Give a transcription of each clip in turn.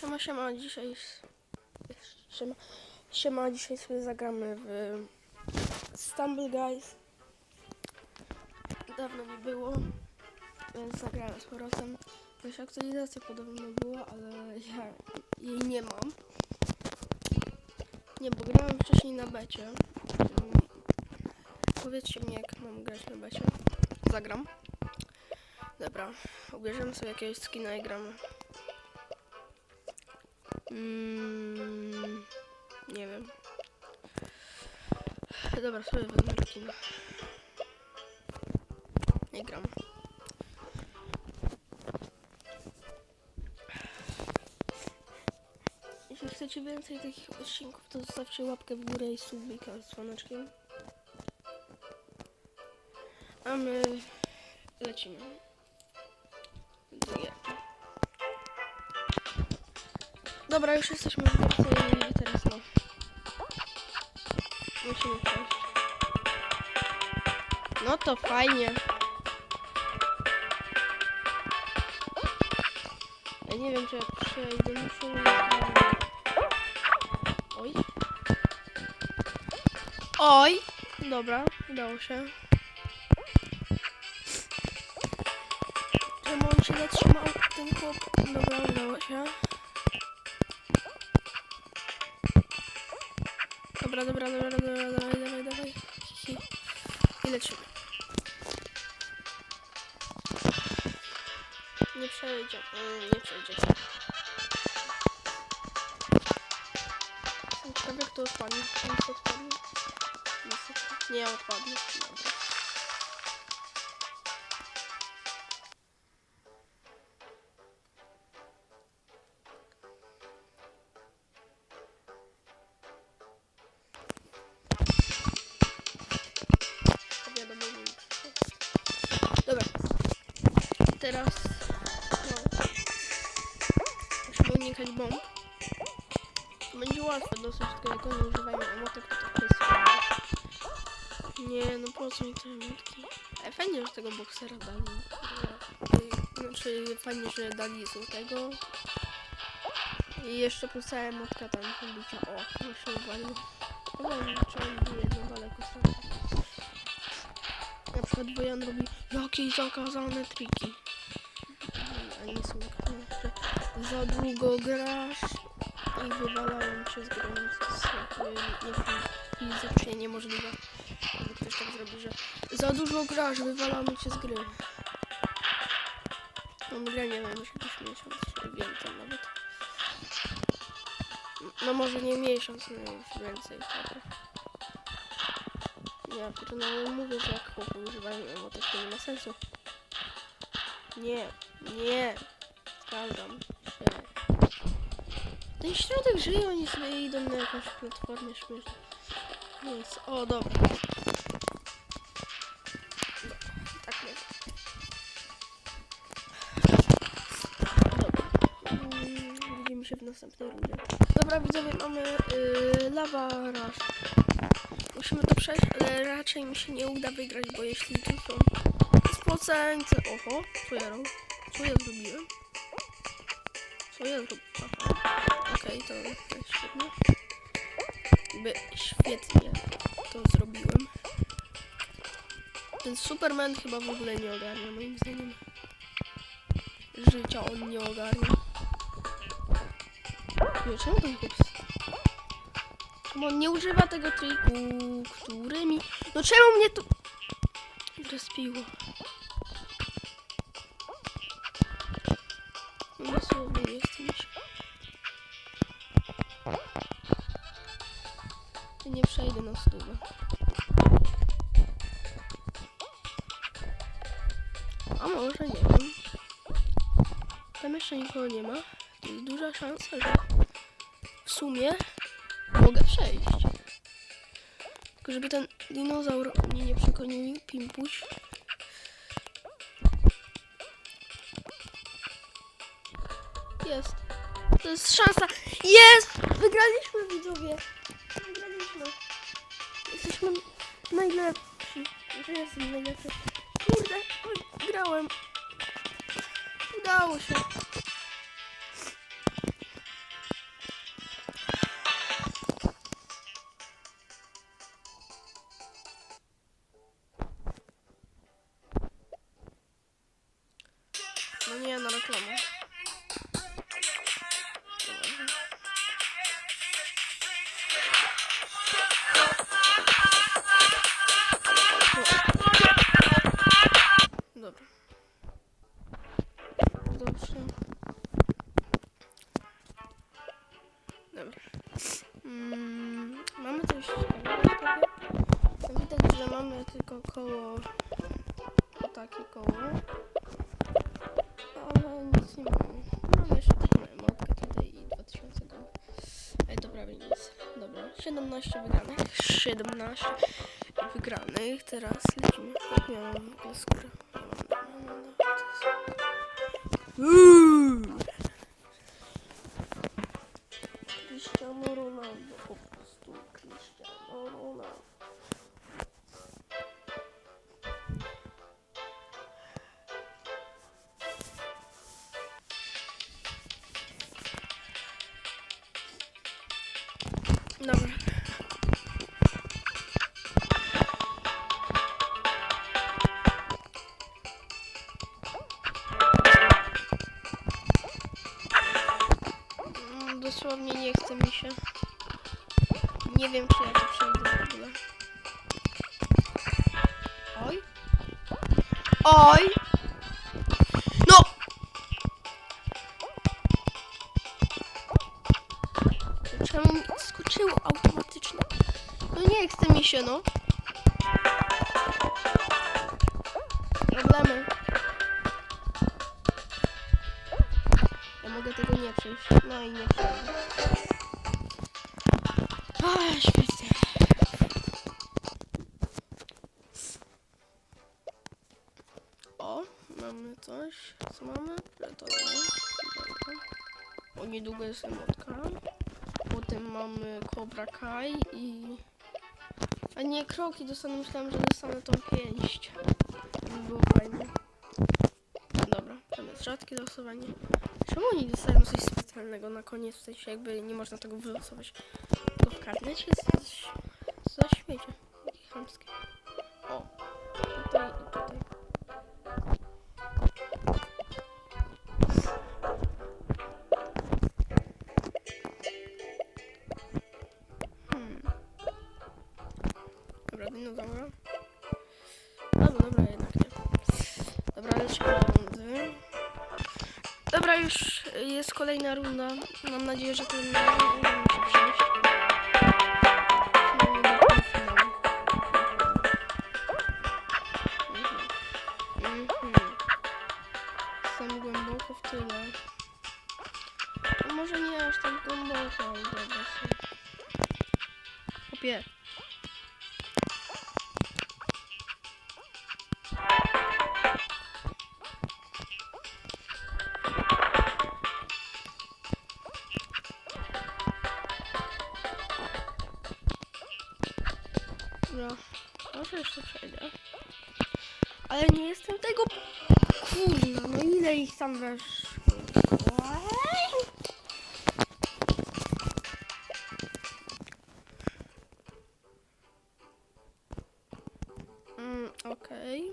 Siema, siema, dzisiaj... Siema, siema, dzisiaj sobie zagramy w Stumble Guys. Dawno nie było, więc zagrałem z powrotem. Jakaś aktualizacja podobno była, ale ja jej nie mam. Nie, bo grałem wcześniej na becie. Mm, Powiedzcie mi, jak mam grać na becie. Zagram. Dobra, ubierzemy sobie jakiegoś skina i gramy. Mm, nie wiem. Dobra, sobie wezmę kino. Nie gram. Jeśli chcecie więcej takich odcinków, to zostawcie łapkę w górę i subika z dzwoneczkiem. A my lecimy. Dobra, już jesteśmy w górce i teraz no. Musimy przejść. No to fajnie. Ja nie wiem, czy jak przejdę, muszę... Oj. Oj! Dobra, udało się. Czemu on się zatrzymał, ten chłop? Dobra, udało się. Dobra, dobra, dobra, dobra, dawaj, dawaj, dawaj. Hi. I lecimy. Nie przejdzie, mm, nie przejdzie. Jestem ciekawy, jak to odpadnie. Nic odpadnie. Nic odpadnie. Nie odpadnie. Teraz no, musimy unikać bomb. Będzie łatwe dosyć, tylko jak nie używajmy emotek, to tak jest. Nie, no po co mi te emotki? Ale fajnie, że tego boksera dali. Znaczy fajnie, że dali złotego. I jeszcze plus cała emotka tam bicia. O. No wiem, czy on bije jedno daleko stąd. Na przykład Wojan robi jakieś zakazane triki. Za długo grasz i wywalają cię z gry. więc To jest nie fizycznie niemożliwe. Jakby ktoś tak zrobi, że za dużo grasz, wywalamy cię z gry. Mam grę, nie wiem, już jakiś miesiąc, czy więcej nawet. No może nie miesiąc, no już więcej. trochę. Ja pierdolę, mówię, że jak chłopy używają emotek, to nie ma sensu. Nie, nie. Zgadzam Ten środek żyje, oni sobie idą na jakąś platformę śmieszną. Więc, o dobra. Tak jest. Dobra. Widzimy się w następnej rundzie. Dobra, widzowie, mamy yy, lava rush. Musimy to przejść, ale raczej mi się nie uda wygrać, bo jeśli są spoceńce... Oho, co ja robię? Co ja zrobiłem? Co ja zrobiłem? Okej, to jest świetnie. Jakby świetnie to zrobiłem. Ten Superman chyba w ogóle nie ogarnia, moim zdaniem. Życia on nie ogarnia. Nie, czemu ten chłop Czemu on nie używa tego triku, który mi... No czemu mnie tu... Zrespiło. Nie przejdę na stówę. A może nie wiem. Tam jeszcze nikogo nie ma. To jest duża szansa, że w sumie mogę przejść. Tylko żeby ten dinozaur mnie nie przekonił, pimpuś. Jest. To jest szansa. Jest! Wygraliśmy widzowie. Jesteśmy najlepsi. Że jestem najlepszy. Kurde, wygrałem. Udało się. 17 wygranych, 17 wygranych, teraz lecimy. Jak miałam skórę? Cristiano Ronaldo, po prostu Cristiano Ronaldo. Dobra. Nie wiem, czy ja to przejdę w ogóle. Oj. Oj! No! Czemu mi skoczyło automatycznie? No nie chce mi się, no. Problemy. Ja mogę tego nie przejść. No i nie O, mamy coś. Co mamy? Dobra. O, niedługo jest emotka. Potem mamy Cobra Kai i... A nie, kroki dostanę. Myślałem, że dostanę tą pięść. By było fajnie. Dobra, jest rzadkie losowanie. Czemu oni dostają coś specjalnego na koniec? W sensie jakby nie można tego wylosować. To w karnecie jest coś za śmiecie. Kolejna runda. Mam nadzieję, że ten uda mi się przejść. Do półfinału. Mhm. Mhm. Jestem głęboko w tyle. No może nie aż tak głęboko, ale dobra sobie. Kopie. Może jeszcze przejdę. Ale nie jestem tego... Kurna, no ile ich tam weszło? Mm, okej.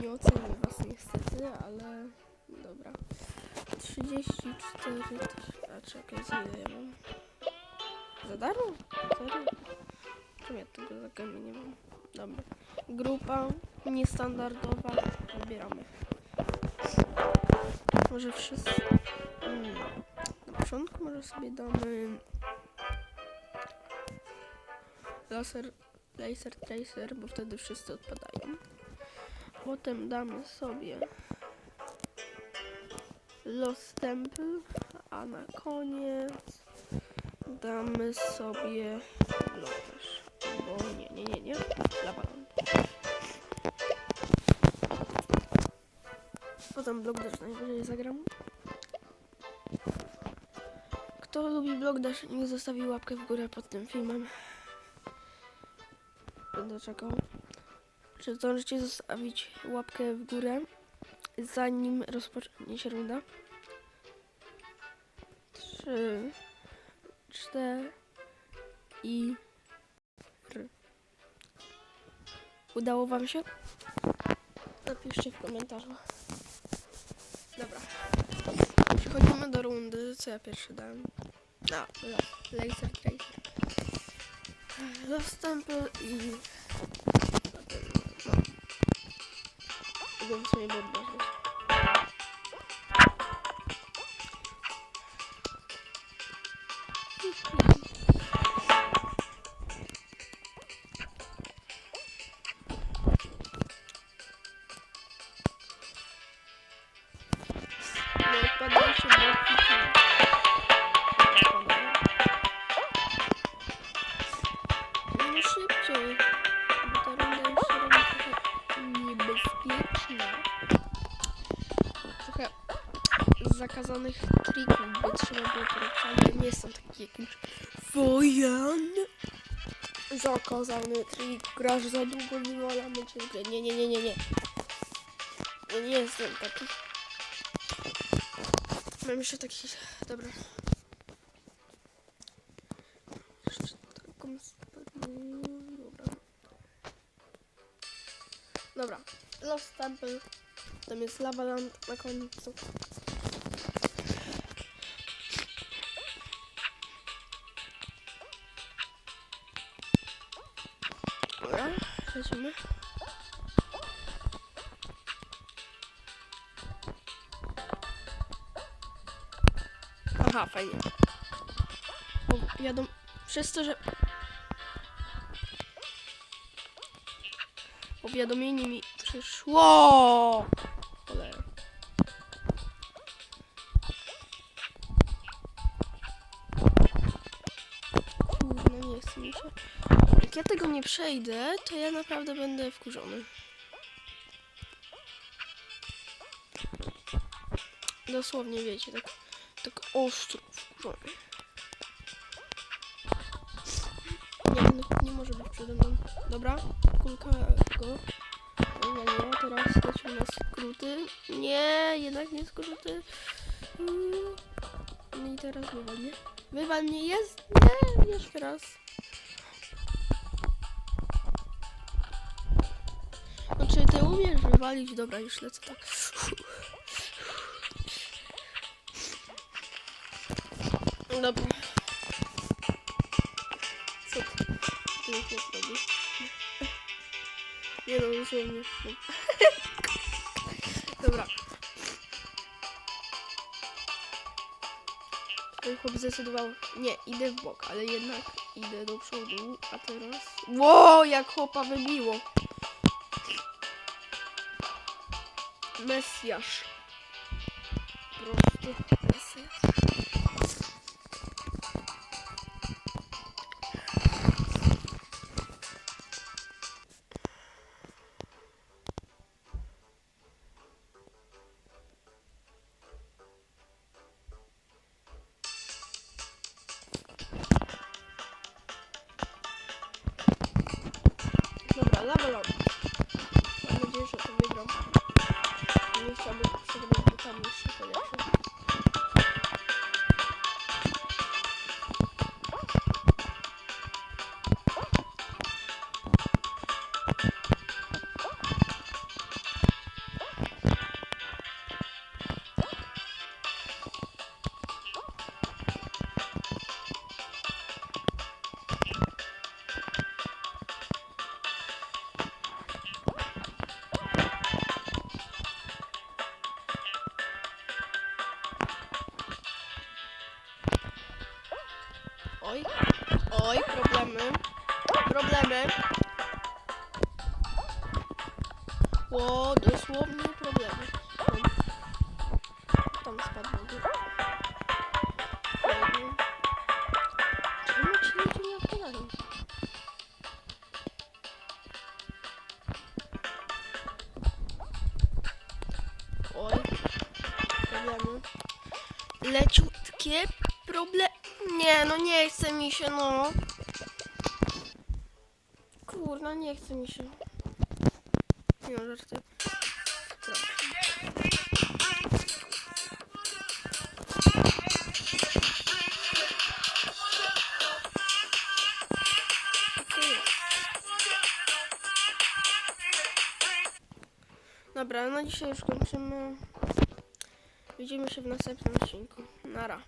Nie ocenię was niestety, ale dobra. 34 też. A czekaj, ile ja mam? Za darmo? Serio? Czemu ja tego za nie mam? Dobra. Grupa niestandardowa. Wybieramy. Może wszyscy... Mm. Na początku może sobie damy... Laser, laser tracer, bo wtedy wszyscy odpadają. Potem damy sobie Lost Temple, a na koniec damy sobie. Bo nie, nie, nie, nie. Labalon. Potem blok dash najwyżej zagram. Kto lubi blok dash, niech zostawi łapkę w górę pod tym filmem. Będę czekał. Czy zdążycie zostawić łapkę w górę, zanim rozpocznie się runda? Trzy, cztery i Udało wam się? Napiszcie w komentarzu. Dobra. Przechodzimy do rundy. Co ja pierwszy dałem? A, la- laser tracer. Dostępy i... No. Mogę sobie podnieść. się zakazanych trików by trzeba było ale nie są takie jakimś wojan. Zakazany trik, grasz za długo, wywalamy cię z gry. Nie, nie, nie, nie, nie. Ja nie jestem taki. Mam jeszcze taki... Dobra. Jeszcze taką. Dobra. Dobra. Lost Temple. Tam jest Lava Land na końcu. Lecimy. Aha, fajnie. Bo wiadomo, przez to, że... Powiadomienie mi przyszło. Nie przejdę, to ja naprawdę będę wkurzony. Dosłownie wiecie, tak, tak ostro wkurzony. Nie, no, nie może być przede mną. Dobra, kulka go. Wywaliła, teraz lecimy na skróty. Nie, jednak nie skróty. Mm. No i teraz wywal mnie. Wywal jest! Nie, jeszcze raz. Umiesz wywalić? Dobra, już lecę tak. Dobra. Co ty? Ty już nie robisz? Nie no, dosłownie. Dobra. Ten chłop zdecydował, nie, idę w bok, ale jednak idę do przodu, a teraz... Ło, jak chłopa wybiło. Mesjasz. Po Problemy. O, dosłownie problemy. Tam, tam. Fajnie. Czemu ci ludzie nie odpowiadają? Oj, problemy. Leciutkie problemy. Nie, no nie chce mi się, no. Kurna, nie chce mi się. Nie no, żarty. Dobra, no dzisiaj już kończymy. Widzimy się w następnym odcinku. Nara.